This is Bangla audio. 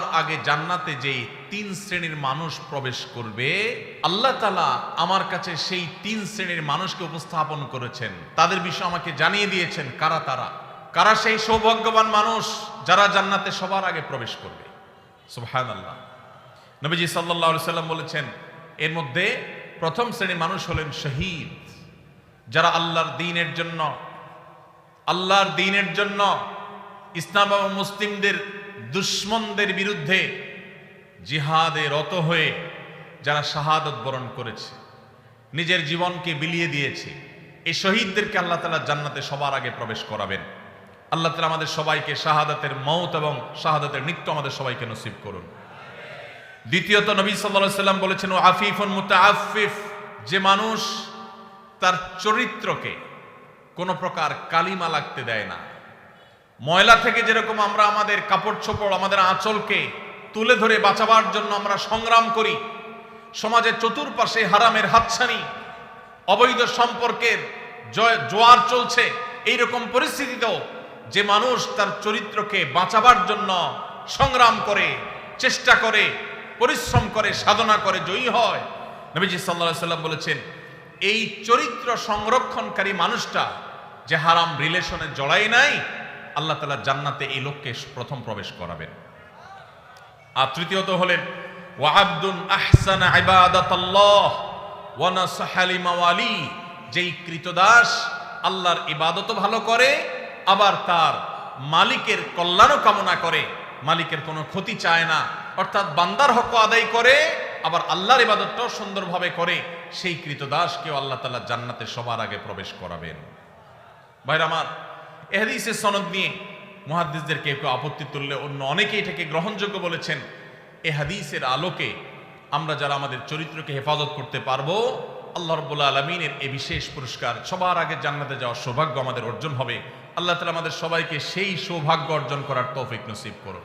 সবার আগে জান্নাতে যেই তিন শ্রেণির মানুষ প্রবেশ করবে, আল্লাহ তালা আমার কাছে সেই তিন শ্রেণির মানুষকে উপস্থাপন করেছেন। তাদের বিষয় আমাকে জানিয়ে দিয়েছেন কারা তারা। কারা সেই সৌভাগ্যবান মানুষ যারা জান্নাতে সবার আগে প্রবেশ করবে। সুবহান আল্লাহ নবীজি সাল্লাহ সাল্লাম বলেছেন, এর মধ্যে প্রথম শ্রেণির মানুষ হলেন শহীদ, যারা আল্লাহর দিনের জন্য, আল্লাহর দিনের জন্য ইসলাম এবং মুসলিমদের দুশ্মনদের বিরুদ্ধে জিহাদে রত হয়ে যারা শাহাদত বরণ করেছে, নিজের জীবনকে বিলিয়ে দিয়েছে, এই শহীদদেরকে আল্লাহ তালা জান্নাতে সবার আগে প্রবেশ করাবেন। আল্লাহ তালা আমাদের সবাইকে শাহাদাতের মৌত এবং শাহাদাতের নিত্য আমাদের সবাইকে নসিব করুন। দ্বিতীয়ত নবী সাল্লাহ সাল্লাম বলেছেন ও আফিফুন মুতাআফিফ যে মানুষ তার চরিত্রকে কোনো প্রকার কালিমা লাগতে দেয় না। ময়লা থেকে যেরকম আমরা আমাদের কাপড় চোপড়, আমাদের আঁচলকে তুলে ধরে বাঁচাবার জন্য আমরা সংগ্রাম করি, সমাজের চতুর্পাশে হারামের হাতছানি, অবৈধ সম্পর্কের জয়- জোয়ার চলছে, এইরকম পরিস্থিতিতেও যে মানুষ তার চরিত্রকে বাঁচাবার জন্য সংগ্রাম করে, চেষ্টা করে, পরিশ্রম করে, সাধনা করে, জয়ী হয়। নবীজি সাল্লাহ সাল্লাম বলেছেন, এই চরিত্র সংরক্ষণকারী মানুষটা যে হারাম রিলেশনে জড়াই নাই আল্লাহ তালা জান্নাতে এই লোককে প্রথম প্রবেশ করাবেন। আর তৃতীয়ত হলেন ওয়াহাবদুন আহসান ইবাদাতাল্লাহ ওয়া নাসাহা লিমাওয়ালি। যেই কৃতদাস আল্লাহর ইবাদত ভালো করে, আবার তার মালিকের কল্যাণও কামনা করে। মালিকের কোনো ক্ষতি চায় না। অর্থাৎ বান্দার হক আদায় করে, আবার আল্লাহর ইবাদতটাও সুন্দরভাবে করে। সেই কৃতদাসকেও আল্লাহ তাআলা জান্নাতে সবার আগে প্রবেশ করাবেন। ভাইরা আমার এহাদিসের সনদ নিয়ে মুহাদ্দিসদের কেউ কেউ আপত্তি তুললে অন্য অনেকে এটাকে গ্রহণযোগ্য বলেছেন। এহাদিসের হাদিসের আলোকে আমরা যারা আমাদের চরিত্রকে হেফাজত করতে পারব, আল্লাহ রব্বুল্লা আলমিনের এ বিশেষ পুরস্কার সবার আগে জান্নাতে যাওয়ার সৌভাগ্য আমাদের অর্জন হবে। আল্লাহ তালা আমাদের সবাইকে সেই সৌভাগ্য অর্জন করার তৌফিক নসিব করুন।